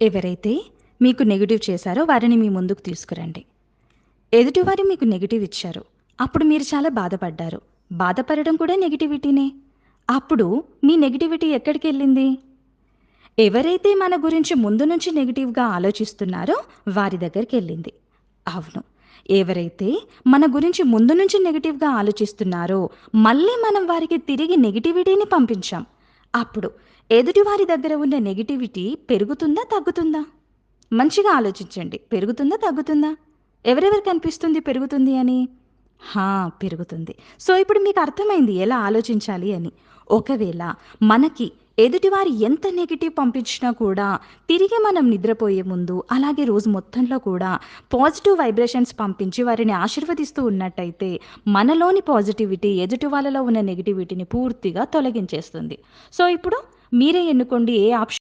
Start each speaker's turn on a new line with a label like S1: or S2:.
S1: ఎవరైతే మీకు నెగిటివ్ చేశారో వారిని మీ ముందుకు తీసుకురండి. ఎదుటివారు మీకు నెగిటివ్ ఇచ్చారు అప్పుడు మీరు చాలా బాధపడ్డారు. బాధపడడం కూడా నెగిటివిటీనే అప్పుడు మీ నెగిటివిటీ ఎక్కడికి వెళ్ళింది? ఎవరైతే మన గురించి ముందు నుంచి నెగిటివ్గా ఆలోచిస్తున్నారో వారి దగ్గరికి వెళ్ళింది. అవును ఎవరైతే మన గురించి ముందు నుంచి నెగిటివ్గా ఆలోచిస్తున్నారో మళ్ళీ మనం వారికి తిరిగి నెగిటివిటీని పంపించాం. అప్పుడు ఎదుటివారి దగ్గర ఉన్న నెగిటివిటీ పెరుగుతుందా తగ్గుతుందా? మంచిగా ఆలోచించండి. పెరుగుతుందా తగ్గుతుందా? ఎవరెవరికి అనిపిస్తుంది పెరుగుతుంది అని? హా పెరుగుతుంది. సో ఇప్పుడు మీకు అర్థమైంది ఎలా ఆలోచించాలి అని. ఒకవేళ మనకి ఎదుటివారు ఎంత నెగిటివ్ పంపించినా కూడా తిరిగి మనం నిద్రపోయే ముందు అలాగే రోజు మొత్తంలో కూడా పాజిటివ్ వైబ్రేషన్స్ పంపించి వారిని ఆశీర్వదిస్తూ ఉన్నట్టయితే మనలోని పాజిటివిటీ ఎదుటి వాళ్ళలో ఉన్న నెగిటివిటీని పూర్తిగా తొలగించేస్తుంది. సో ఇప్పుడు మీరే ఎన్నుకోండి ఏ ఆప్షన్